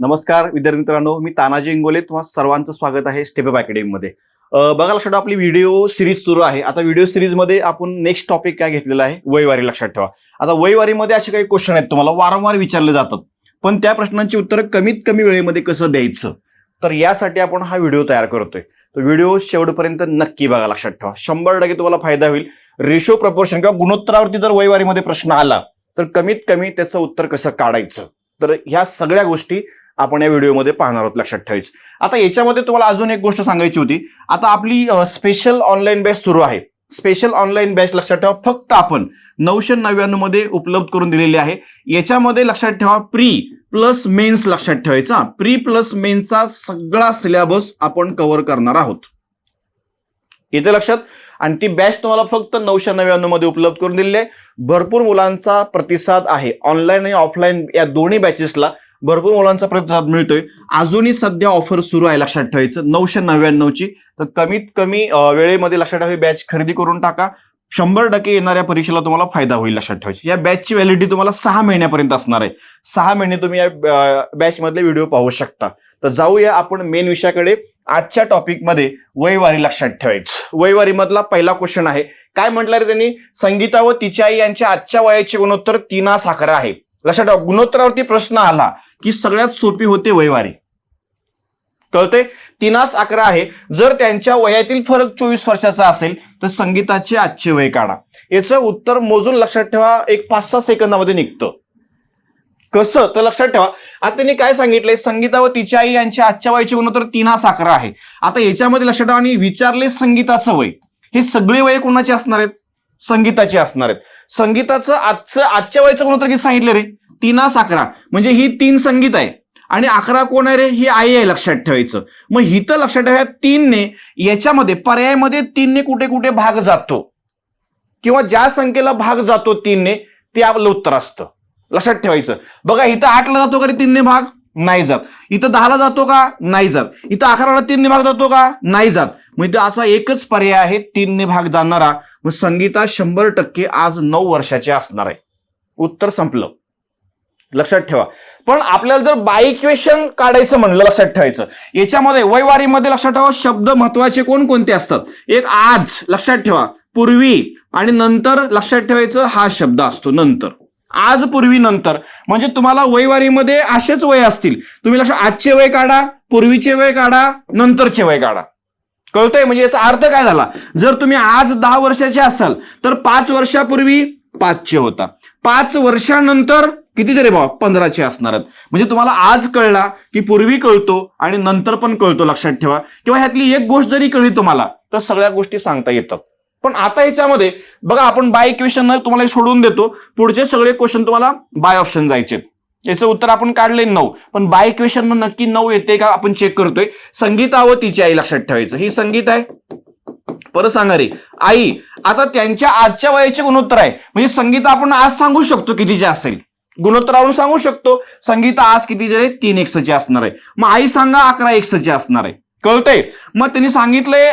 नमस्कार विद्यार्थी मित्रांनो मी तानाजी इंगोले तुम्हा सर्वांचं स्वागत आहे स्टेपअप अकॅडमीमध्ये बघा लक्षात ठेवा, आपली व्हिडिओ सिरीज सुरू आहे. आता व्हिडिओ सिरीजमध्ये आपण नेक्स्ट टॉपिक काय घेतलेला आहे? वैवारी लक्षात ठेवा. आता वैवारीमध्ये असे काही क्वेश्चन आहेत तुम्हाला वारंवार विचारले जातात. पण त्या प्रश्नांची उत्तरं कमीत कमी वेळेमध्ये कसं द्यायचं? तर यासाठी आपण हा व्हिडिओ तयार करतोय. तर व्हिडिओ शेवटपर्यंत नक्की बघा लक्षात ठेवा. शंभर टक्के तुम्हाला फायदा होईल. रेशो प्रपोर्शन किंवा गुणोत्तरावरती जर वैवारीमध्ये प्रश्न आला तर कमीत कमी त्याचं उत्तर कसं काढायचं? तर ह्या सगळ्या गोष्टी आपण या व्हिडिओमध्ये पाहणार आहोत लक्षात ठेवायचं. आता याच्यामध्ये तुम्हाला अजून एक गोष्ट सांगायची होती. आता आपली स्पेशल ऑनलाईन बॅच सुरू आहे. स्पेशल ऑनलाईन बॅच लक्षात ठेवा फक्त आपण नऊशे नव्याण्णवमध्ये उपलब्ध करून दिलेली आहे. याच्यामध्ये लक्षात ठेवा प्री प्लस मेन्स लक्षात ठेवायचा प्री प्लस मेन्सचा सगळा सिलेबस आपण कव्हर करणार आहोत. येते लक्षात? आणि ती बॅच तुम्हाला फक्त नऊशे नव्याण्णवमध्ये उपलब्ध करून दिलेली आहे. भरपूर मुलांचा प्रतिसाद आहे. ऑनलाईन आणि ऑफलाईन या दोन्ही बॅचेसला भरपूर मुलांचा प्रतिसाद मिळतोय. अजूनही सध्या ऑफर सुरू आहे लक्षात ठेवायचं. नऊशे नव्याण्णवची. तर कमीत कमी वेळेमध्ये लक्षात ठेवा बॅच खरेदी करून टाका. शंभर टक्के येणाऱ्या परीक्षेला तुम्हाला फायदा होईल लक्षात ठेवायची. या बॅचची व्हॅलिडिटी तुम्हाला सहा महिन्यापर्यंत असणार आहे. सहा महिने तुम्ही या बॅचमधले व्हिडिओ पाहू शकता. तर जाऊया आपण मेन विषयाकडे. आजच्या टॉपिकमध्ये वयवारी लक्षात ठेवायचं. वैवारीमधला पहिला क्वेश्चन आहे. काय म्हटलं रे त्यांनी? संगीता व तिच्या आई यांच्या आजच्या वयाचे गुणोत्तर तीना साखर आहे. लक्षात ठेवा गुणोत्तरावरती प्रश्न आला. की सगळ्यात सोपी होते वयवारी कळते तीनास अकरा आहे. जर त्यांच्या वयातील फरक चोवीस वर्षाचा असेल तर संगीताचे आजचे वय काढा. याचं उत्तर मोजून लक्षात ठेवा. एक पाच सहा सेकंदामध्ये निघतं. कसं? तर लक्षात ठेवा. आता त्यांनी काय सांगितलंय? संगीता व तिच्या आई यांच्या आजच्या वयाचे गुणोत्तर तीनास अकरा आहे. आता याच्यामध्ये लक्षात ठेवा आणि विचारले संगीताचं वय. हे सगळे वय कोणाचे असणार आहेत? संगीताचे असणार आहेत. संगीताचं आजचं आजच्या वयाचं गुणोत्तर किती सांगितलं रे? तीनास अकरा. म्हणजे ही तीन संगीत आहे. आणि अकरा कोण आहे रे? ही आई आहे लक्षात ठेवायचं. मग हिथं लक्षात ठेवा तीनने याच्यामध्ये पर्यायमध्ये तीनने कुठे कुठे भाग जातो. किंवा ज्या संख्येला भाग जातो तीनने ते आपलं उत्तर असतं. लक्षात ठेवायचं. बघा इथं आठला जातो का रे तीनने भाग? नाही जात. इथं दहाला जातो का? नाही जात. इथं अकराला तीनने भाग जातो का? नाही जात. म्हणजे असा एकच पर्याय आहे तीनने भाग जाणारा. मग संगीता शंभर टक्के आज नऊ वर्षाचे असणार आहे. उत्तर संपलं. लक्षात ठेवा. पण आपल्याला जर बाय इक्वेशन काढायचं म्हणलं लक्षात ठेवायचं. याच्यामध्ये वयवारीमध्ये लक्षात ठेवा शब्द महत्त्वाचे कोणकोणते असतात? एक आज लक्षात ठेवा. पूर्वी आणि नंतर लक्षात ठेवायचं हा शब्द असतो नंतर. आज पूर्वी नंतर. म्हणजे तुम्हाला वयवारीमध्ये असेच वय असतील. तुम्ही लक्षात आजचे वय काढा पूर्वीचे वय काढा नंतरचे वय काढा. कळतंय? म्हणजे याचा अर्थ काय झाला? जर तुम्ही आज दहा वर्षाचे असाल तर पाच वर्षापूर्वी पाचचे होता. पाच वर्षानंतर किती तरी पंधराचे असणार आहेत. म्हणजे तुम्हाला आज कळला की पूर्वी कळतो आणि नंतर पण कळतो लक्षात ठेवा. किंवा ह्यातली एक गोष्ट जरी कळली तुम्हाला तर सगळ्या गोष्टी सांगता येतात. पण आता याच्यामध्ये बघा आपण बाय क्वेश्चन तुम्हाला सोडून देतो. पुढचे सगळे क्वेश्चन तुम्हाला बाय ऑप्शन जायचे. याचं उत्तर आपण काढले नऊ. पण बाय क्वेश्चन नक्की नऊ येते का आपण चेक करतोय. संगीता व तिची आई लक्षात ठेवायचं. ही संगीत आहे. परत सांगा रे. आई आता त्यांच्या आजच्या वयाचे गुणोत्तर आहे. म्हणजे संगीता आपण आज सांगू शकतो कितीचे असेल. गुणोत्तरावरून सांगू शकतो संगीता आज किती जरी तीन एक्सची असणार आहे. मग आई सांगा अकरा एक्सची असणार आहे. कळतंय? मग त्यांनी सांगितलंय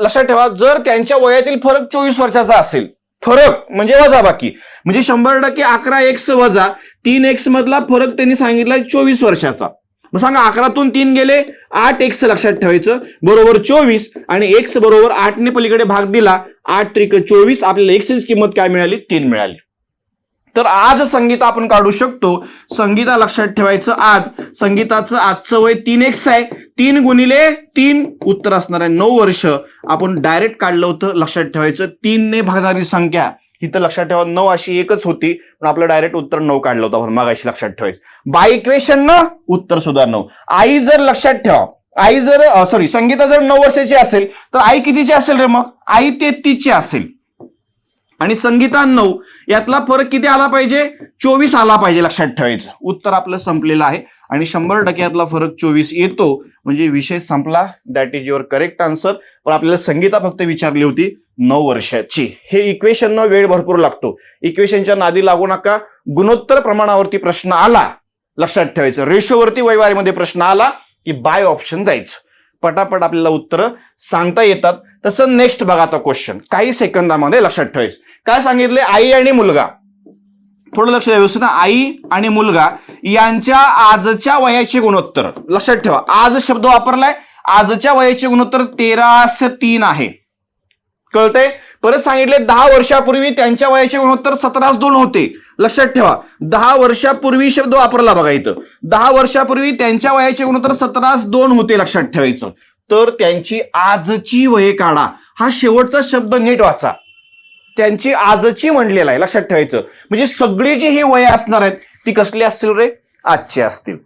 लक्षात ठेवा जर त्यांच्या वयातील फरक चोवीस वर्षाचा असेल फरक म्हणजे वजा बाकी. म्हणजे शंभर टक्के अकरा एक्स वजा तीन एक्स मधला फरक त्यांनी सांगितलाय चोवीस वर्षाचा. मग सांगा अकरातून तीन गेले आठ एक्स लक्षात ठेवायचं बरोबर चोवीस आणि एक्स बरोबर आठने पलीकडे भाग दिला आठ त्रिक चोवीस आपल्याला एक्सची किंमत काय मिळाली? तीन मिळाली. तर आज संगीता आपण काढू शकतो. संगीता लक्षात ठेवायचं आज. संगीताचं आजचं वय तीन एक्स आहे. तीन गुणिले तीन उत्तर असणार आहे. नऊ वर्ष. आपण डायरेक्ट काढलं होतं. लक्षात ठेवायचं. तीनने भागणारी संख्या. इथं लक्षात ठेवा नऊ अशी एकच होती. पण आपलं डायरेक्ट उत्तर नऊ काढलं होतं आपण. मागाशी लक्षात ठेवायचं. बाय इक्वेशन न उत्तर सुद्धा नऊ. आई जर लक्षात ठेवा. आई जर सॉरी संगीता जर नऊ वर्षाची असेल तर आई कितीची असेल रे मग? आई तेहतीसची असेल. आणि संगीतान नऊ यातला फरक किती आला पाहिजे? चोवीस आला पाहिजे लक्षात ठेवायचं. उत्तर आपलं संपलेलं आहे. आणि शंभर टक्के यातला फरक चोवीस येतो. म्हणजे विषय संपला. That is your correct answer पण आपल्याला संगीता फक्त विचारली होती नऊ वर्षाची. हे इक्वेशन वेळ भरपूर लागतो. इक्वेशनच्या नादी लागू नका. गुणोत्तर प्रमाणावरती प्रश्न आला लक्षात ठेवायचं. रेशोवरती वैवारीमध्ये प्रश्न आला की बाय ऑप्शन जायचं. पटापट आपल्याला उत्तरं सांगता येतात. तसं नेक्स्ट बघा आता क्वेश्चन काही सेकंदामध्ये लक्षात ठेवायचं. काय सांगितले? आई आणि मुलगा. थोडं लक्ष द्यावं व्यवस्थित. आई आणि मुलगा यांच्या आजच्या वयाचे गुणोत्तर. लक्षात ठेवा. आज शब्द वापरलाय. आजच्या वयाचे गुणोत्तर तेराशे तीन आहे. कळतंय? परत सांगितले दहा वर्षापूर्वी त्यांच्या वयाचे गुणोत्तर सतराच दोन होते. लक्षात ठेवा दहा वर्षापूर्वी शब्द वापरला बघा इथं. दहा वर्षापूर्वी त्यांच्या वयाचे गुणोत्तर सतराच दोन होते लक्षात ठेवायचं. तर त्यांची आजची वये काढा. हा शेवटचा शब्द नीट वाचा. त्यांची आजची म्हणलेला आहे लक्षात ठेवायचं. म्हणजे सगळी जी ही वय असणार आहेत ती कसली असतील रे? आजची असतील.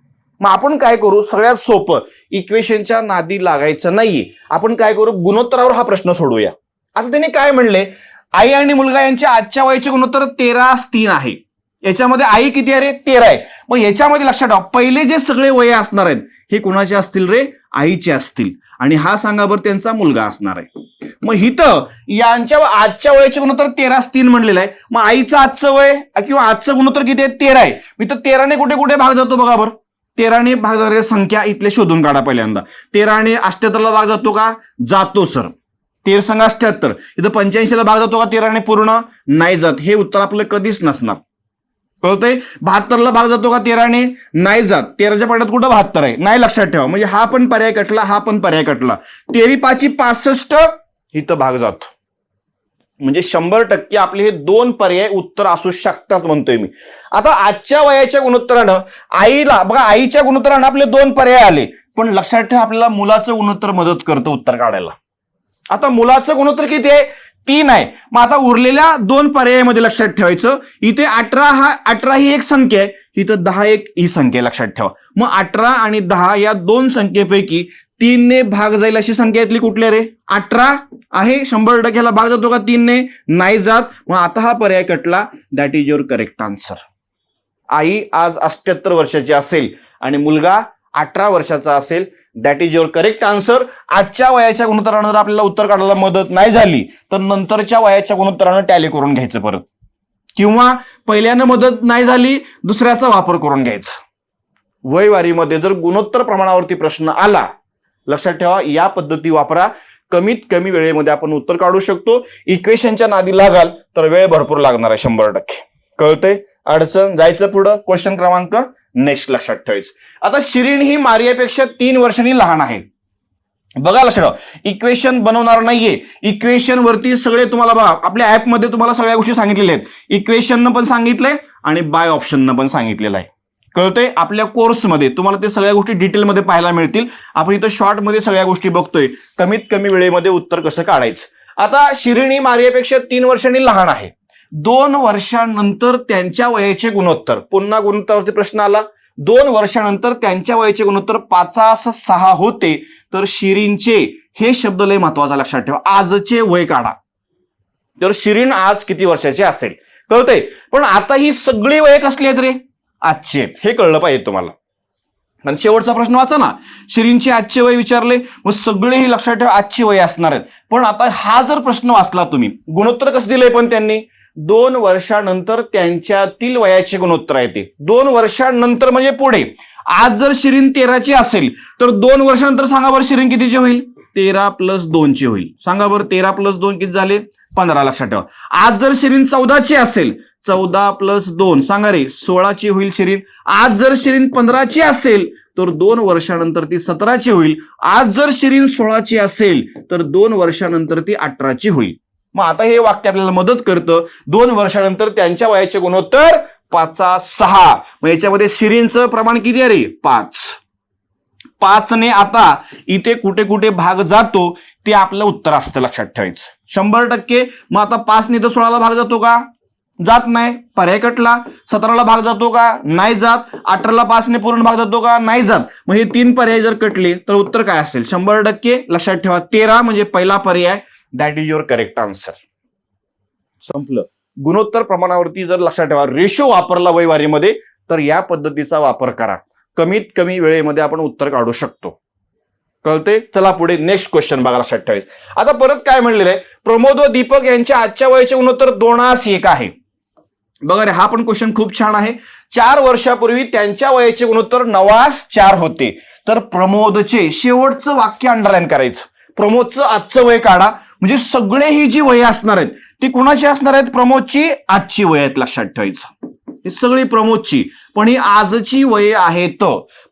मग आपण काय करू? सगळ्यात सोपं इक्वेशनच्या नादी लागायचं नाहीये. आपण काय करू? गुणोत्तरावर हा प्रश्न सोडूया. आता त्यांनी काय म्हणले? आई आणि मुलगा यांच्या आजच्या वयाचे गुणोत्तर तेरा तीन आहे. याच्यामध्ये आई किती आहे रे? तेरा आहे. मग याच्यामध्ये लक्षात ठेवा पहिले जे सगळे वय असणार आहेत हे कुणाचे असतील रे? आईचे असतील. आणि हा सांगा बरं त्यांचा मुलगा असणार आहे. मग हिथं यांच्या आजच्या वयाचे गुणोत्तर तेरा तीन म्हणलेलं आहे. मग आईचं आजचं वय किंवा आजचं गुणोत्तर किती आहे? तेरा आहे. मी तर तेराने कुठे कुठे भाग जातो बघा बरं. तेराने भाग जाणाऱ्या संख्या इथले शोधून काढा पहिल्यांदा. तेराने अठ्याहत्तरला भाग जातो का? जातो सर. तेर संघ अठ्याहत्तर. इथं पंच्याऐंशीला भाग जातो का? तेराने पूर्ण नाही जात. हे उत्तर आपलं कधीच नसणार. कळतंय? बहात्तरला भाग जातो का? तेराने नाही जात. तेराच्या पाड्यात कुठं बहात्तर आहे? नाही लक्षात ठेवा. म्हणजे हा पण पर्याय कटला हा पण पर्याय कटला. तेरी पाची पासष्ट इथं भाग जातो. म्हणजे शंभर टक्के आपले हे दोन पर्याय उत्तर असू शकतात म्हणतोय मी. आता आजच्या वयाच्या गुणोत्तरानं आईला बघा आईच्या गुणोत्तरानं आपले दोन पर्याय आले. पण लक्षात ठेवा आपल्याला मुलाचं गुणोत्तर मदत करतं उत्तर काढायला. आता मुलाचं गुणोत्तर किती आहे? तीन आहे. मग आता उरलेल्या दोन पर्यायामध्ये लक्षात ठेवायचं. इथे अठरा हा अठरा ही एक संख्या आहे. इथं दहा एक ही संख्या आहे लक्षात ठेवा. मग अठरा आणि दहा या दोन संख्येपैकी तीनने भाग जाईल अशी संख्या येतली कुठली रे? अठरा आहे शंभर टक्क्याला भाग जातो का तीनने? नाही जात. मग आता हा पर्याय कटला. That is your correct answer आई आज अष्ट्याहत्तर वर्षाची असेल आणि मुलगा अठरा वर्षाचा असेल. That is your correct answer आजच्या वयाच्या गुणोत्तरानं जर आपल्याला उत्तर काढायला मदत नाही झाली तर नंतरच्या वयाच्या गुणोत्तरानं टॅली करून घ्यायचं परत. किंवा पहिल्यानं मदत नाही झाली दुसऱ्याचा वापर करून घ्यायचा. वयवारीमध्ये जर गुणोत्तर प्रमाणावरती प्रश्न आला लक्षात ठेवा या पद्धती वापरा. कमीत कमी वेळेमध्ये आपण उत्तर काढू शकतो. इक्वेशनच्या नादी लागाल तर वेळ भरपूर लागणार आहे शंभर टक्के. कळतंय? अडचण जायचं पुढं? क्वेश्चन क्रमांक नेक्स्ट लक्षात ठेवायचं. आता शिरीन ही मारियापेक्षा तीन वर्षांनी लहान आहे. बघा लक्षात इक्वेशन बनवणार नाहीये. इक्वेशन वरती सगळे तुम्हाला बघा आपल्या ऍपमध्ये तुम्हाला सगळ्या गोष्टी सांगितलेल्या आहेत. इक्वेशननं पण सांगितलंय आणि बाय ऑप्शननं पण सांगितलेलं आहे. कळतंय? आपल्या कोर्समध्ये तुम्हाला ते सगळ्या गोष्टी डिटेलमध्ये पाहायला मिळतील. आपण इथं शॉर्टमध्ये सगळ्या गोष्टी बघतोय. कमीत कमी वेळेमध्ये उत्तर कसं काढायचं? आता शिरिणी मारियापेक्षा तीन वर्षांनी लहान आहे. दोन वर्षांनंतर त्यांच्या वयाचे गुणोत्तर. पुन्हा गुणोत्तरावरती प्रश्न आला. दोन वर्षानंतर त्यांच्या वयाचे गुणोत्तर पाचास सहा होते. तर शिरींचे हे शब्द लय महत्त्वाचा लक्षात ठेवा. आजचे वय काढा. तर शिरीन आज किती वर्षाचे असेल? कळतंय? पण आता ही सगळी वय कसली आहेत रे? आजचे. हे कळलं पाहिजे तुम्हाला. आणि शेवटचा प्रश्न वाचा ना. शिरींचे आजचे वय विचारले मग सगळे हे लक्षात ठेवा आजचे वय असणार आहेत. पण आता हा जर प्रश्न वाचला तुम्ही गुणोत्तर कसं दिलंय पण त्यांनी? दोन वर्षानंतर त्यांच्यातील वयाचे गुणोत्तर आहे ते. दोन वर्षानंतर म्हणजे पुढे. आज जर शिरीन तेराची असेल तर दोन वर्षानंतर सांगा बरं शिरीन कितीचे होईल? तेरा प्लस दोनचे होईल. सांगा बरं तेरा प्लस दोन किती झाले? पंधरा लक्षात ठेवा. आज जर शिरीन चौदाची असेल चौदा प्लस दोन सांगा रे सोळाची होईल शिरीन. आज जर शिरीन पंधराची असेल तर दोन वर्षानंतर ती सतराची होईल. आज जर शिरीन सोळाची असेल तर दोन वर्षानंतर ती अठराची होईल. मग आता हे वाक्य आपल्याला मदत करतं. दोन वर्षानंतर त्यांच्या वयाचे गुणोत्तर पाचा सहा. मग याच्यामध्ये शिरींचं प्रमाण किती आहे रे? पाच. पाचने आता इथे कुठे कुठे भाग जातो ते आपलं उत्तर असतं लक्षात ठेवायचं. शंभर टक्के. मग आता पाचने तर सोळाला भाग जातो का? जात नाही. पर्याय कटला. सतराला भाग जातो का? नाही जात. अठराला पाचने पूर्ण भाग जातो का? नाही जात. मग हे तीन पर्याय जर कटले तर उत्तर काय असेल? शंभर टक्के. लक्षात ठेवा. तेरा म्हणजे पहिला पर्याय. That is your correct answer संपलं. गुणोत्तर प्रमाणावरती जर लक्षात ठेवा रेशो वापरला वयवारीमध्ये तर या पद्धतीचा वापर करा. कमीत कमी वेळेमध्ये आपण उत्तर काढू शकतो. कळते चला पुढे नेक्स्ट क्वेश्चन बघा लक्षात ठेवायचं. आता परत काय म्हणलेलं आहे? प्रमोद व दीपक यांच्या आजच्या वयाचे गुणोत्तर दोनास एक आहे. बघा रे हा पण क्वेश्चन खूप छान आहे. चार वर्षापूर्वी त्यांच्या वयाचे गुणोत्तर नवास चार होते. तर प्रमोदचे शेवटचं वाक्य अंडरलाईन करायचं. प्रमोदचं आजचं वय काढा. म्हणजे सगळे ही जी वय असणार आहेत ती कुणाची असणार आहेत? प्रमोदची आजची वय आहेत लक्षात ठेवायचं. ही सगळी प्रमोदची. पण ही आजची वय आहेत.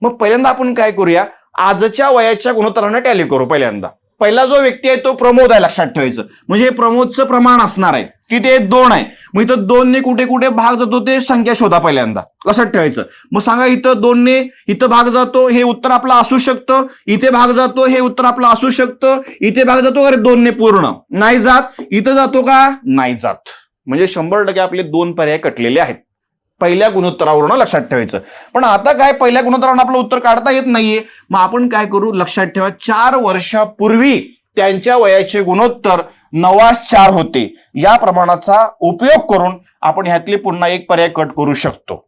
मग पहिल्यांदा आपण काय करूया? आजच्या वयाच्या गुणोत्तराने टॅली करू पहिल्यांदा. पहिला जो व्यक्ती आहे तो प्रमोद आहे लक्षात ठेवायचं. म्हणजे हे प्रमोदचं प्रमाण असणार आहे. की ते दोन आहे. मग इथं दोनने कुठे कुठे भाग जातो ते संख्या शोधा पहिल्यांदा. लक्षात ठेवायचं. मग सांगा इथं दोनने इथं भाग जातो हे उत्तर आपलं असू शकतं. इथे भाग जातो हे उत्तर आपलं असू शकतं. इथे भाग जातो अरे दोनने पूर्ण. नाही जात. इथं जातो का? नाही जात. म्हणजे शंभर टक्के आपले दोन पर्याय कटलेले आहेत. पहिल्या गुणोत्तरावरून लक्षात ठेवायचं. पण आता काय पहिल्या गुणोत्तरावरून आपलं उत्तर काढता येत नाहीये. मग आपण काय करू? लक्षात ठेवा चार वर्षापूर्वी त्यांच्या वयाचे गुणोत्तर नवास चार होते. या प्रमाणाचा उपयोग करून आपण ह्यातले पुन्हा एक पर्याय कट करू शकतो.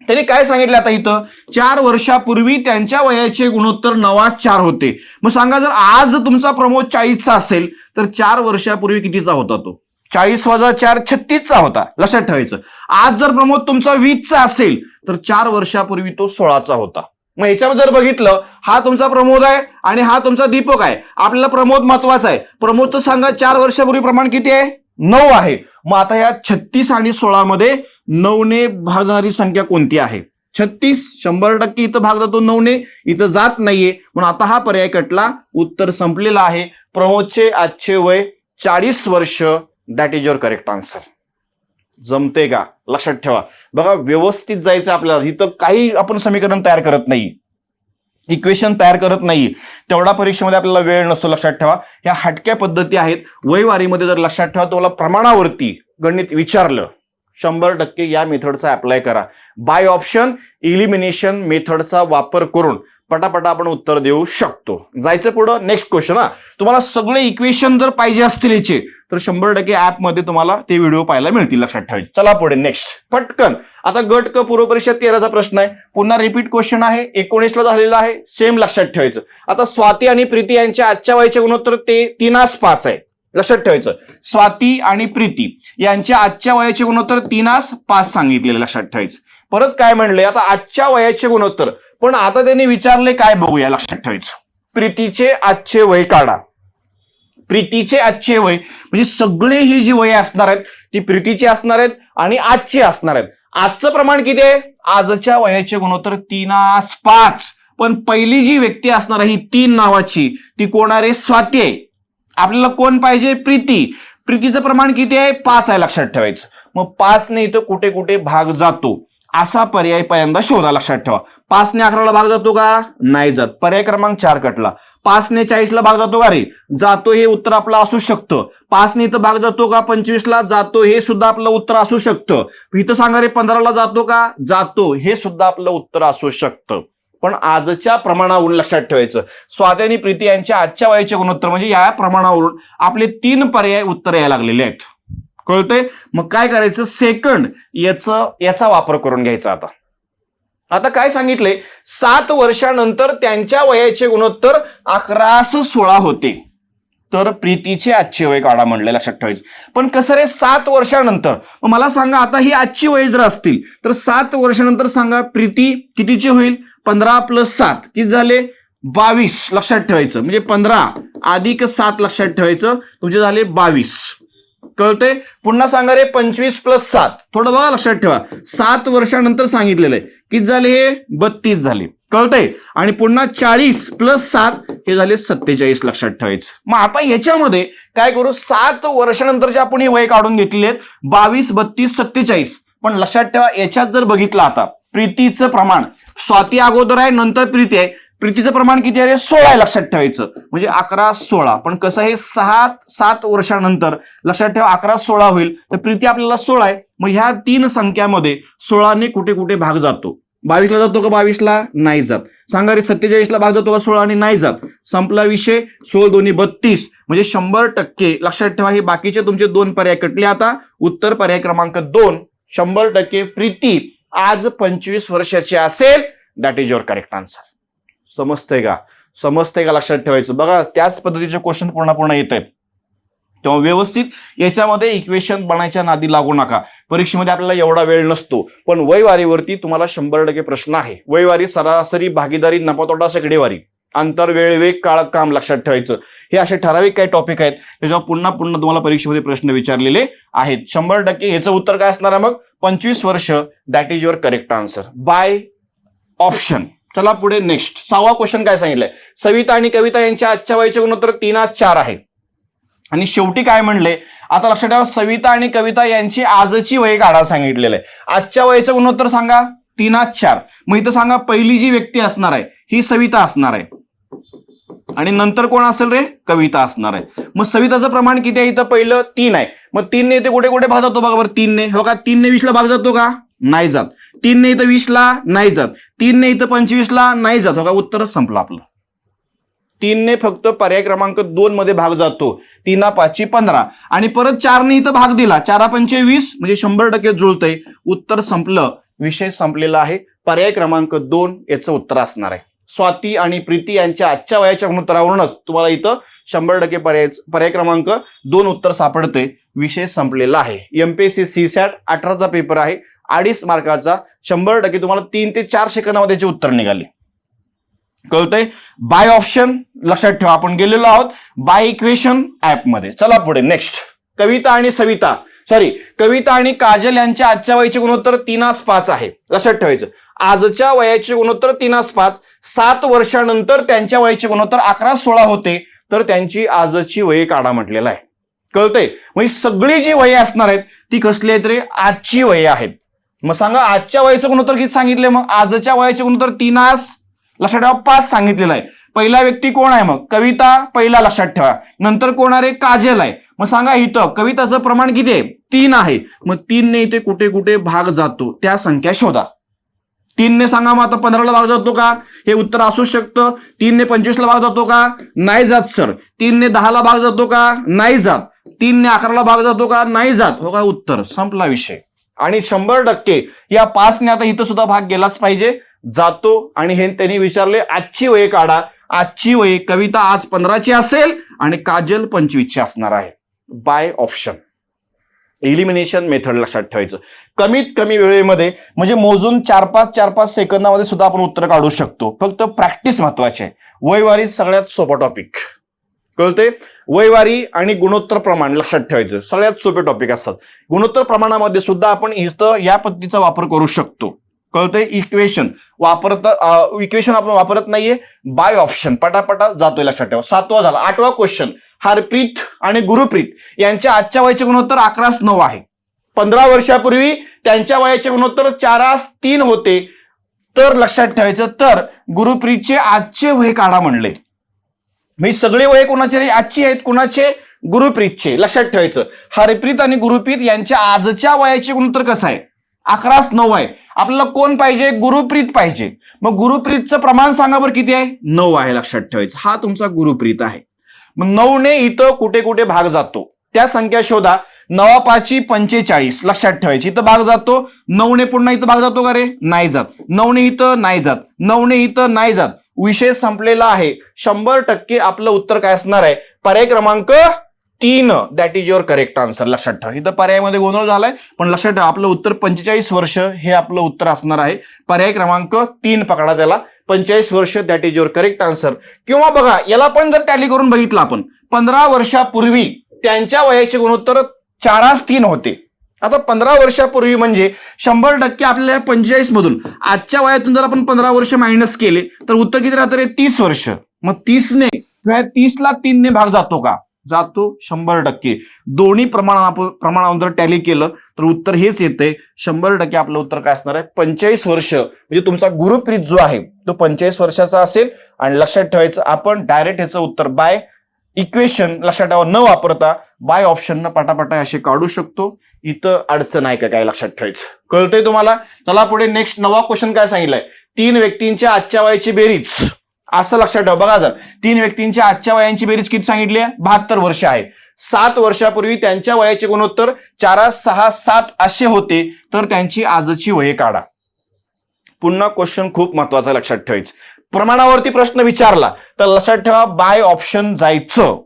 त्यांनी काय सांगितलं आता इथं? चार वर्षापूर्वी त्यांच्या वयाचे गुणोत्तर नवास चार होते. मग सांगा जर आज तुमचा प्रमोद चाळीसचा असेल तर चार वर्षापूर्वी कितीचा होता तो? चाळीस वजा चार छत्तीसचा होता. लक्षात ठेवायचं. आज जर प्रमोद तुमचा वीसचा असेल तर चार वर्षापूर्वी तो सोळाचा होता. मग याच्यावर जर बघितलं हा तुमचा प्रमोद आहे आणि हा तुमचा दीपक आहे. आपल्याला प्रमोद महत्त्वाचा आहे. प्रमोदचं सांगा चार वर्षापूर्वी प्रमाण किती आहे? नऊ आहे. मग आता या छत्तीस आणि सोळा मध्ये नऊने भागणारी संख्या कोणती आहे? छत्तीस शंभर टक्के इथं भाग जातो नऊने इथं जात नाहीये. म्हणून आता हा पर्याय कटला. उत्तर संपलेला आहे. प्रमोदचे आजचे वय चाळीस वर्ष. That is your correct answer जमते का? लक्षात ठेवा. बघा व्यवस्थित जायचं आपल्याला. इथं काही आपण समीकरण तयार करत नाही. इक्वेशन तयार करत नाही. तेवढा परीक्षेमध्ये आपल्याला वेळ नसतो लक्षात ठेवा. ह्या हटक्या पद्धती आहेत. वयवारीमध्ये जर लक्षात ठेवा तुम्हाला प्रमाणावरती गणित विचारलं शंभर टक्के या मेथडचा अप्लाय करा. बाय ऑप्शन इलिमिनेशन मेथडचा वापर करून पटापटा आपण उत्तर देऊ शकतो. जायचं पुढं? नेक्स्ट क्वेश्चन हा. तुम्हाला सगळे इक्वेशन जर पाहिजे असतील याचे तर शंभर टक्के मध्ये तुम्हाला ते व्हिडिओ पाहायला मिळतील लक्षात ठेवायचे. चला पुढे नेक्स्ट पटकन. आता गट क पूर्व परीक्षा तेराचा प्रश्न आहे. पुन्हा रिपीट क्वेश्चन आहे. एकोणीसला झालेला आहे. सेम लक्षात ठेवायचं. आता स्वाती आणि प्रीती यांच्या आजच्या वयाचे गुणोत्तर ते तीनास पाच आहे. लक्षात ठेवायचं. स्वाती आणि प्रीती यांच्या आजच्या वयाचे गुणोत्तर तीनास पाच सांगितलेले लक्षात ठेवायचं. परत काय म्हणले आता आजच्या वयाचे गुणोत्तर. पण आता त्यांनी विचारले काय बघूया? लक्षात ठेवायचं. प्रीतीचे आजचे वय काढा. प्रीतीचे आजचे वय. म्हणजे सगळे ही जी वय असणार आहेत ती प्रीतीची असणार आहेत आणि आजची असणार आहेत. आजचं प्रमाण किती आहे? आजच्या वयाचे गुणोत्तर तीनास पाच. पण पहिली जी व्यक्ती असणार आहे ही तीन नावाची ती कोण आहे स्वाती आहे. आपल्याला कोण पाहिजे? प्रीती. प्रीतीचं प्रमाण किती आहे? पाच आहे लक्षात ठेवायचं. मग पाच नाही तर कुठे कुठे भाग जातो. असा पर्याय पहिल्यांदा शोधा लक्षात ठेवा. पाचने अकराला भाग जातो का? नाही जात. पर्याय क्रमांक चार कटला. पाचने चाळीसला भाग जातो का रे? जातो हे उत्तर आपलं असू शकतं. पाचने इथं भाग जातो का? पंचवीसला जातो हे सुद्धा आपलं उत्तर असू शकतं. इथं सांगा रे पंधराला जातो का? जातो. हे सुद्धा आपलं उत्तर असू शकतं. पण आजच्या प्रमाणावरून लक्षात ठेवायचं. स्वाती आणि प्रीती यांच्या आजच्या वयाचे गुणोत्तर म्हणजे या प्रमाणावरून आपले तीन पर्याय उत्तर यायला लागलेले आहेत. कळतंय? मग काय करायचं? सेकंड याचं याचा वापर करून घ्यायचा आता. आता काय सांगितलंय? सात वर्षानंतर त्यांच्या वयाचे गुणोत्तर अकरास सोळा होते. तर प्रीतीचे आजचे वय काढा म्हणले लक्षात ठेवायचे. पण कसं रे सात वर्षानंतर? मला सांगा आता ही आजची वय जर असतील तर सात वर्षानंतर सांगा प्रीती कितीचे होईल? पंधरा प्लस सात. किती झाले? बावीस. लक्षात ठेवायचं. म्हणजे पंधरा. अधिक सात लक्षात ठेवायचं. तुमचे झाले बावीस. कळतंय? पुन्हा सांगा रे पंचवीस प्लस सात. थोडं बघा लक्षात ठेवा. सात वर्षानंतर सांगितलेलं आहे. किती झाले हे? बत्तीस झाले. कळतंय? आणि पुन्हा चाळीस प्लस सात हे झाले सत्तेचाळीस लक्षात ठेवायचं. मग आता ह्याच्यामध्ये काय करू? सात वर्षानंतरच्या आपण हे वय काढून घेतलेले आहेत बावीस बत्तीस सत्तेचाळीस. पण लक्षात ठेवा याच्यात जर बघितलं आता प्रीतीचं प्रमाण. स्वाती अगोदर आहे नंतर प्रीती आहे. प्रीतीचं प्रमाण किती आहे सोळा लक्षात ठेवायचं. म्हणजे अकरा सोळा. पण कसं आहे सहा सात वर्षानंतर लक्षात ठेवा अकरा सोळा होईल. तर प्रीती आपल्याला सोळा आहे. मग ह्या तीन संख्यामध्ये सोळाने कुठे कुठे भाग जातो? बावीसला जातो का बावीसला? नाही जात. सांगा रे सत्तेचाळीसला भाग जातो का सोळा आणि नाही जात? संपला विषय. सोळ दोन्ही बत्तीस. म्हणजे शंभर टक्के लक्षात ठेवा हे बाकीचे तुमचे दोन पर्याय कटले. आता उत्तर पर्याय क्रमांक दोन. शंभर टक्के प्रीती आज पंचवीस वर्षाची असेल. That is your correct answer समजतंय का? समजतंय का लक्षात ठेवायचं? बघा त्याच पद्धतीचे क्वेश्चन पूर्ण पूर्ण येत आहेत? तेव्हा व्यवस्थित याच्यामध्ये इक्वेशन बनायच्या नादी लागू नका. परीक्षेमध्ये आपल्याला एवढा वेळ नसतो. पण वयवारीवरती तुम्हाला शंभर टक्के प्रश्न आहे. वयवारी सरासरी भागीदारी नफातोटा सगळेवारी. अंतर वेळ वेग काळ काम लक्षात ठेवायचं. हे असे ठराविक काही टॉपिक आहेत. त्याच्यावर पुन्हा पुन्हा तुम्हाला परीक्षेमध्ये प्रश्न विचारलेले आहेत. शंभर टक्के याचं उत्तर काय असणार आहे मग? पंचवीस वर्ष that is your correct answer by option चला पुढे नेक्स्ट सहावा क्वेश्चन काय सांगितलंय? सविता आणि कविता यांच्या आजच्या वयाचे गुणोत्तर तीन आज चार आहे. आणि शेवटी काय म्हणले? आता लक्षात ठेवा सविता आणि कविता यांची आजची वय काढा सांगितलेलं आहे. आजच्या वयाचं गुणोत्तर सांगा तीन आज चार. मग इथं सांगा पहिली जी व्यक्ती असणार आहे ही सविता असणार आहे. आणि नंतर कोण असेल रे? कविता असणार आहे. मग सविताचं प्रमाण किती आहे? इथं पहिलं तीन आहे. मग तीनने इथे कुठे कुठे भाग जातो? बघा बरं तीनने. हो का? तीनने वीसला भाग जातो का? नाही जात. तीनने इथं वीसला नाही जात. तीनने इथं पंचवीसला नाही जात. हो का? उत्तरच संपलं आपलं. तीनने फक्त पर्याय क्रमांक दोन मध्ये भाग जातो. तीना पाचशे पंधरा. आणि परत चारने इथं भाग दिला. चारा पंचे वीस म्हणजे शंभर टक्के जुळतंय. उत्तर संपलं. विषय संपलेला आहे. पर्याय क्रमांक दोन याचं उत्तर असणार आहे. स्वाती आणि प्रीती यांच्या आजच्या वयाच्या गुणोत्तरावरूनच तुम्हाला इथं शंभर टक्के पर्याय पर्याय क्रमांक दोन उत्तर सापडते विषय संपलेला आहे. एमपीएससी सी सॅट अठराचा पेपर आहे. अडीच मार्काचा शंभर टक्के तुम्हाला तीन ते चार सेकंदामध्ये त्याचे उत्तर निघाले. कळतंय? बाय ऑप्शन लक्षात ठेवा. आपण गेलेलो आहोत बाय इक्वेशन ऍपमध्ये चला पुढे. नेक्स्ट कविता आणि सविता. सॉरी कविता आणि काजल यांच्या आजच्या वयाचे गुणोत्तर तीनास पाच आहे. लक्षात ठेवायचं. आजच्या वयाचे गुणोत्तर तीनास पाच. सात वर्षानंतर त्यांच्या वयाचे गुणोत्तर अकरा सोळा होते. तर त्यांची आजची वये काढा म्हटलेलं आहे. कळतंय? म्हणजे सगळी जी वये असणार आहेत ती कसली आहेत रे? आजची वये आहेत. मग सांगा आजच्या वयाचं गुणोत्तर किती सांगितले मग? आजच्या वयाचे गुणोत्तर तीनास लक्षात ठेवा पाच सांगितलेलं आहे. पहिला व्यक्ती कोण आहे मग? कविता पहिला लक्षात ठेवा. नंतर कोण आहे काजल आहे. मग सांगा इथं कविताचं प्रमाण किती आहे? तीन आहे. मग तीनने इथे कुठे कुठे भाग जातो त्या संख्या शोधा. तीनने सांगा मग आता पंधराला भाग जातो का? हे उत्तर असू शकतं. तीनने पंचवीसला भाग जातो का? नाही जात सर. तीनने दहाला भाग जातो का? नाही जात. तीनने अकराला भाग जातो का? नाही जात. हो का उत्तर? संपला विषय. आणि शंभर टक्के या पाचने आता इथं सुद्धा भाग गेलाच पाहिजे. जातो आणि हे त्यांनी विचारले आजची वय काढा. आजची वय कविता आज पंधराची असेल आणि काजल पंचवीसची असणार आहे. By option. एलिमिनेशन मेथड लक्षात ठेवायचं. कमीत कमी वेळेमध्ये म्हणजे मोजून चार पाच चार पाच सेकंदामध्ये सुद्धा आपण उत्तर काढू शकतो. फक्त प्रॅक्टिस महत्वाची आहे. वयवारी सगळ्यात सोपा टॉपिक कळते वयवारी आणि गुणोत्तर प्रमाण लक्षात ठेवायचं. सगळ्यात सोपे टॉपिक असतात. गुणोत्तर प्रमाणामध्ये सुद्धा आपण इथं या पद्धतीचा वापर करू शकतो. कळतंय? इक्वेशन वापरत इक्वेशन आपण वापरत नाहीये. बाय ऑप्शन पटापटा जातोय लक्षात ठेवा. सातवा झाला. आठवा क्वेश्चन हरप्रीत आणि गुरुप्रीत यांच्या आजच्या वयाचे गुणोत्तर अकरास नऊ आहे. पंधरा वर्षापूर्वी त्यांच्या वयाचे गुणोत्तर चारास तीन होते. तर लक्षात ठेवायचं तर गुरुप्रीतचे आजचे वय काढा म्हणले. म्हणजे सगळे वय कोणाचे रे आजची आहेत कोणाचे? गुरुप्रीतचे. लक्षात ठेवायचं. हरप्रीत आणि गुरुप्रीत यांच्या आजच्या वयाचे गुणोत्तर कसं आहे? अकरास नऊ आहे. आपल्याला कोण पाहिजे? गुरुप्रीत पाहिजे. मग गुरुप्रीतचं प्रमाण सांगा बरं किती आहे? नऊ आहे लक्षात ठेवायचं. हा तुमचा गुरुप्रीत आहे. मग नऊने इथं कुठे कुठे भाग जातो? त्या संख्या शोधा. नवा पाची पंचेचाळीस. लक्षात ठेवायची. इथं भाग जातो. नऊने पुन्हा इथं भाग जातो का रे? नाही जात. नऊने इथं नाही जात. नऊने इथं नाही जात. विषय संपलेला आहे. शंभर टक्के आपलं उत्तर काय असणार आहे? पर्याय क्रमांक तीन. That is your correct answer लक्षात ठेवा. इथं पर्यायामध्ये गोंधळ झालाय पण लक्षात ठेवा आपलं उत्तर पंचेचाळीस वर्ष हे आपलं उत्तर असणार आहे. पर्याय क्रमांक तीन पकडा त्याला. पंचेचाळीस वर्ष that is your correct answer किंवा बघा याला पण जर टॅली करून बघितलं आपण पंधरा वर्षापूर्वी त्यांच्या वयाचे गुणोत्तर चारास तीन होते. आता पंधरा वर्षापूर्वी म्हणजे शंभर टक्के आपल्याला पंचेचाळीस मधून. आजच्या वयातून जर आपण पंधरा वर्ष मायनस केले तर उत्तर किती राहतं रे? तीस वर्ष. मग तीसने किंवा तीसला तीनने भाग जातो का? जातो शंभर टक्के. दोन्ही प्रमाणा प्रमाणावर जर टॅली केलं तर उत्तर हेच येते शंभर टक्के आपलं उत्तर काय असणार आहे? पंचेचाळीस वर्ष. म्हणजे तुमचा गुरुप्रीत जो आहे तो पंचेचाळीस वर्षाचा असेल. आणि लक्षात ठेवायचं आपण डायरेक्ट ह्याचं उत्तर बाय इक्वेशन लक्षात ठेवा. न वापरता बाय ऑप्शन पटापटा असे काढू शकतो. इथं अडचण आहे का काय लक्षात ठेवायचं? कळतंय तुम्हाला? चला पुढे नेक्स्ट नवा क्वेश्चन काय सांगितलंय? तीन व्यक्तींच्या आजच्या वयाची बेरीज. असं लक्षात ठेवा. बघा जर तीन व्यक्तींच्या आजच्या वयांची बेरीज किती सांगितली आहे? बहात्तर वर्ष आहे. सात वर्षापूर्वी त्यांच्या वयाचे गुणोत्तर चारा सहा सात असे होते. तर त्यांची आजची वये काढा. पुन्हा क्वेश्चन खूप महत्त्वाचा लक्षात ठेवायचं. प्रमाणावरती प्रश्न विचारला. तर लक्षात ठेवा बाय ऑप्शन जायचं.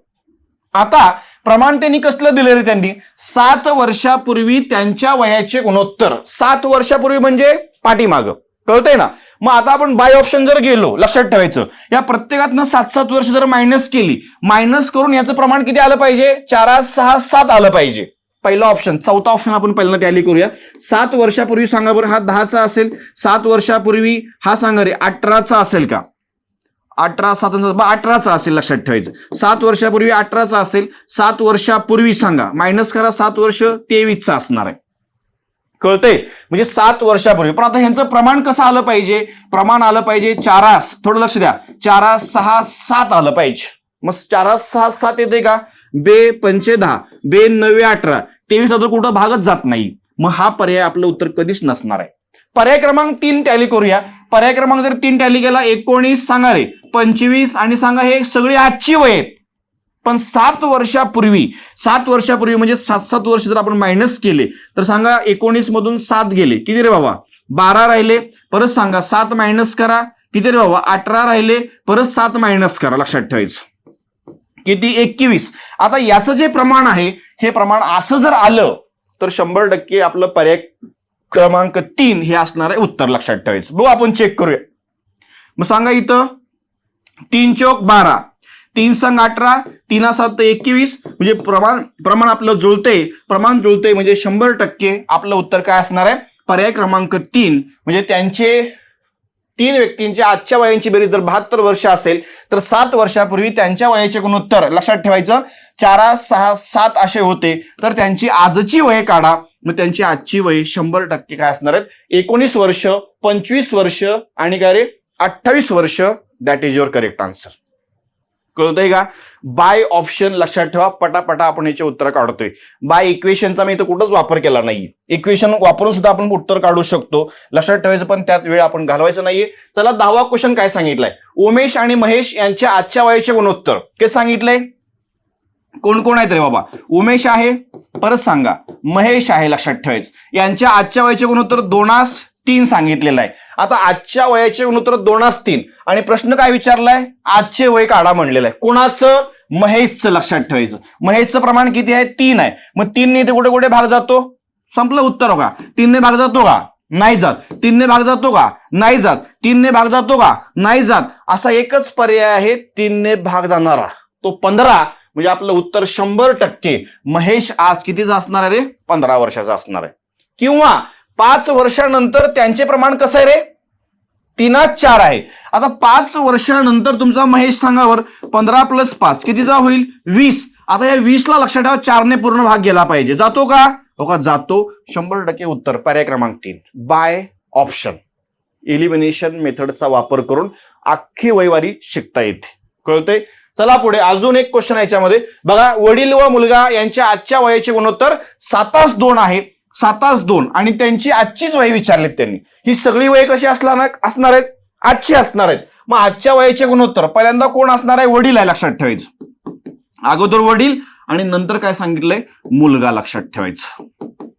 आता प्रमाण त्यांनी कसलं दिलं रे त्यांनी? सात वर्षापूर्वी त्यांच्या वयाचे गुणोत्तर सात वर्षापूर्वी म्हणजे पाठीमाग. कळतंय ना? मग आता आपण बाय ऑप्शन जर गेलो लक्षात ठेवायचं. या प्रत्येकातनं सात सात वर्ष जर मायनस केली मायनस करून याचं प्रमाण किती आलं पाहिजे? चार सहा सात आलं पाहिजे. पहिला ऑप्शन चौथा ऑप्शन आपण पहिल्यांदा टॅली करूया. सात वर्षापूर्वी सांगा बरं हा दहाचा असेल. सात वर्षापूर्वी हा सांगा रे अठराचा असेल का? अठरा सात अठराचा असेल लक्षात ठेवायचं. सात वर्षापूर्वी अठराचा असेल सात वर्षापूर्वी सांगा. मायनस करा सात वर्ष तेवीसचा असणार आहे. कळतंय? म्हणजे सात वर्षापूर्वी. पण आता ह्यांचं प्रमाण कसं आलं पाहिजे? प्रमाण आलं पाहिजे चारास. थोडं लक्ष द्या. चारास सहा सात आलं पाहिजे. मग चारास सहा सात येते का? बे पंचे दहा. बे नवे अठरा. तेवीस तर कुठं भागच जात नाही. मग हा पर्याय आपलं उत्तर कधीच नसणार आहे. पर्याय क्रमांक तीन टॅली करूया. पर्याय क्रमांक जर तीन टॅली केला एकोणीस सांगा रे. पंचवीस आणि सांगा हे सगळी आजची वय आहेत. पण सात वर्षापूर्वी सात वर्षापूर्वी म्हणजे सात सात वर्ष जर आपण मायनस केले तर सांगा एकोणीस मधून सात गेले. किती रे बाबा? बारा राहिले परत सांगा सात मायनस करा. किती रे बाबा? अठरा राहिले परत सात मायनस करा. लक्षात ठेवायचं. किती? एकवीस. आता याचं जे प्रमाण आहे हे प्रमाण असं जर आलं तर शंभर टक्के आपलं पर्याय क्रमांक तीन हे असणार आहे उत्तर लक्षात ठेवायचं. बघू आपण चेक करूया. मग सांगा इथं तीन चौक बारा तीन संघ अठरा तीना सात एकवीस म्हणजे प्रमाण प्रमाण आपलं जुळते प्रमाण जुळते म्हणजे शंभर टक्के आपलं उत्तर काय असणार आहे? पर्याय क्रमांक तीन. म्हणजे त्यांचे तीन व्यक्तींच्या आजच्या वयांची बेरीज जर बहात्तर वर्ष असेल तर सात वर्षापूर्वी त्यांच्या वयाचे गुणोत्तर लक्षात ठेवायचं. चारा सहा सात असे होते. तर त्यांची आजची वय काढा. मग त्यांची आजची वय शंभर टक्के काय असणार आहेत? एकोणीस वर्ष पंचवीस वर्ष आणि काय रे? अठ्ठावीस वर्ष that is your correct answer कळतंय का? बाय ऑप्शन लक्षात ठेवा पटापटा आपण याचे उत्तर काढतोय. बाय इक्वेशनचा मी इथं कुठंच वापर केला नाही इक्वेशन वापरून सुद्धा आपण उत्तर काढू शकतो. लक्षात ठेवायचं पण त्यात वेळ आपण घालवायचं नाहीये. चला दहावा क्वेश्चन काय सांगितलंय? उमेश आणि महेश यांच्या आजच्या वयाचे गुणोत्तर. ते सांगितलंय? कोण कोण आहेत रे बाबा? उमेश आहे परत सांगा. महेश आहे लक्षात ठेवायचं. यांच्या आजच्या वयाचे गुणोत्तर दोनास तीन सांगितलेलं आहे. आता आजच्या वयाचे गुणोत्तर दोनास तीन. आणि प्रश्न काय विचारलाय? आजचे वय काढा म्हणलेलं आहे. कोणाचं? महेशचं लक्षात ठेवायचं. महेशचं प्रमाण किती आहे? तीन आहे. मग तीनने इथे कुठे कुठे भाग जातो? संपलं उत्तर हो का तीनने भाग जातो का? नाही जात. तीनने भाग जातो का? नाही जात. तीनने भाग जातो का? नाही जात. असा एकच पर्याय आहे तीनने भाग जाणारा. तो पंधरा म्हणजे आपलं उत्तर शंभर टक्के. महेश आज कितीचा असणार आहे रे? पंधरा वर्षाचा असणार आहे. किंवा पाच वर्षानंतर त्यांचे प्रमाण कसं आहे रे? तीनाच चार आहे. आता पाच वर्षानंतर तुमचा महेश सांगावर पंधरा प्लस पाच कितीचा होईल? वीस. आता या वीसला लक्षात ठेवा चारने पूर्ण भाग गेला पाहिजे. जातो का? हो का? जातो. शंभर टक्के उत्तर. पर्याय क्रमांक तीन. बाय ऑप्शन एलिमिनेशन मेथडचा वापर करून अख्खी वैवारी शिकता येते. कळतंय? चला पुढे अजून एक क्वेश्चन याच्यामध्ये. बघा वडील व मुलगा यांच्या आजच्या वयाचे गुणोत्तर सातास दोन आहे. सातास दोन. आणि त्यांची आजचीच वय विचारलीत त्यांनी. ही सगळी वय कशी असणार असणार आहेत. आजची असणार आहेत. मग आजच्या वयाचे गुणोत्तर पहिल्यांदा कोण असणार आहे? वडील आहे लक्षात ठेवायचं. अगोदर वडील आणि नंतर काय सांगितलंय? मुलगा लक्षात ठेवायचं.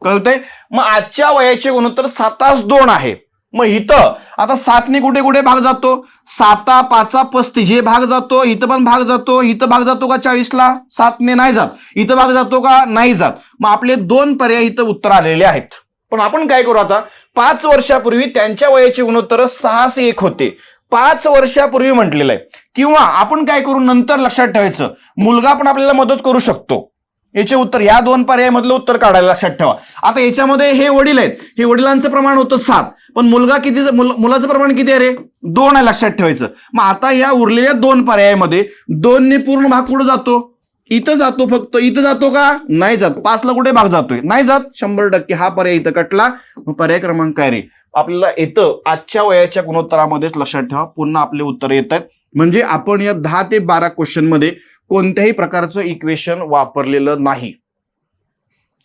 कळतंय? मग आजच्या वयाचे गुणोत्तर सातास दोन आहे. मग इथं आता सातने कुठे कुठे भाग जातो? साता पाचा पस्तीस हे भाग जातो इथं पण भाग जातो इथं भाग जातो का चाळीसला? सातने नाही जात. इथं भाग जातो का नाही जात. मग आपले दोन पर्याय इथं उत्तर आलेले आहेत. पण आपण काय करू आता? पाच वर्षापूर्वी त्यांच्या वयाचे गुणोत्तर सहा से एक होते. पाच वर्षापूर्वी म्हटलेलं आहे. किंवा आपण काय करू? नंतर लक्षात ठेवायचं. मुलगा पण आपल्याला मदत करू शकतो. याचे उत्तर या दोन पर्यायामधलं उत्तर काढायला लक्षात ठेवा. आता याच्यामध्ये हे वडील आहेत. हे वडिलांचं प्रमाण होतं सात. पण मुलगा किती मुल- मुलाचं प्रमाण किती आहे रे? दोन आहे लक्षात ठेवायचं. मग आता या उरलेल्या दोन पर्यायामध्ये दोनने पूर्ण भाग कुठं जातो? इथं जातो फक्त. इथं जातो का? नाही जात. पाचला कुठे भाग जातोय? नाही जात. शंभर टक्के हा पर्याय इथं कटला. पर्याय क्रमांक काय रे. आपल्याला येतं आजच्या वयाच्या गुणोत्तरामध्येच लक्षात ठेवा. पुन्हा आपले उत्तर येत आहेत. म्हणजे आपण या दहा ते बारा क्वेश्चनमध्ये कोणत्याही प्रकारचं इक्वेशन वापरलेलं नाही.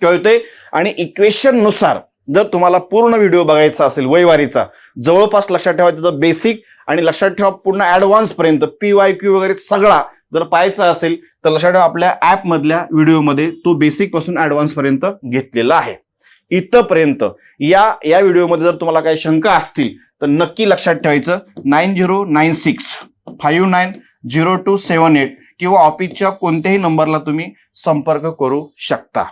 कळतंय? आणि इक्वेशननुसार जर तुम्हाला पूर्ण व्हिडिओ बघायचा असेल वैवारीचा जवळपास लक्षात ठेवा त्याचं बेसिक आणि लक्षात ठेवा पूर्ण ऍडव्हान्स पर्यंत पी वाय क्यू वगैरे सगळा जर पाहायचा असेल तर लक्षात ठेवा आपल्या ऍप मधल्या व्हिडिओमध्ये तो बेसिकपासून ऍडव्हान्स पर्यंत घेतलेला आहे. इथपर्यंत या या व्हिडिओमध्ये जर तुम्हाला काही शंका असतील तर नक्की लक्षात ठेवायचं nine zero nine six five nine zero two seven eight किंवा ऑफिसच्या कोणत्याही नंबरला तुम्ही संपर्क करू शकता.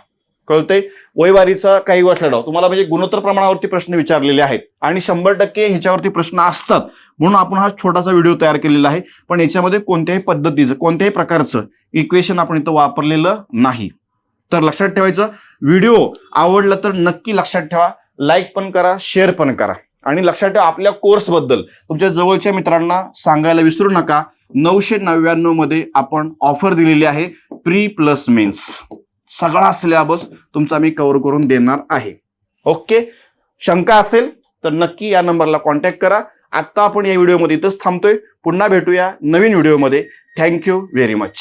कळतंय? वयवारीचा काही वर्ष लढाव तुम्हाला म्हणजे गुणोत्तर प्रमाणावरती प्रश्न विचारलेले आहेत आणि शंभर टक्के ह्याच्यावरती प्रश्न असतात. म्हणून आपण हा छोटासा व्हिडिओ तयार केलेला आहे. पण याच्यामध्ये कोणत्याही पद्धतीचं कोणत्याही प्रकारचं इक्वेशन आपण इथं वापरलेलं नाही. तर लक्षात ठेवायचं व्हिडिओ आवडला तर नक्की लक्षात ठेवा. लाईक पण करा शेअर पण करा. आणि लक्षात ठेवा आपल्या कोर्सबद्दल तुमच्या जवळच्या मित्रांना सांगायला विसरू नका. नऊशे नव्याण्णवमध्ये आपण ऑफर दिलेली आहे. प्री प्लस मेन्स सगळा सिलेबस तुमचा मी कव्हर करून देणार आहे. ओके शंका असेल तर नक्की या नंबरला कॉन्टॅक्ट करा. आत्ता आपण या व्हिडिओमध्ये इथंच थांबतोय. पुन्हा भेटूया नवीन व्हिडिओमध्ये थँक्यू व्हेरी मच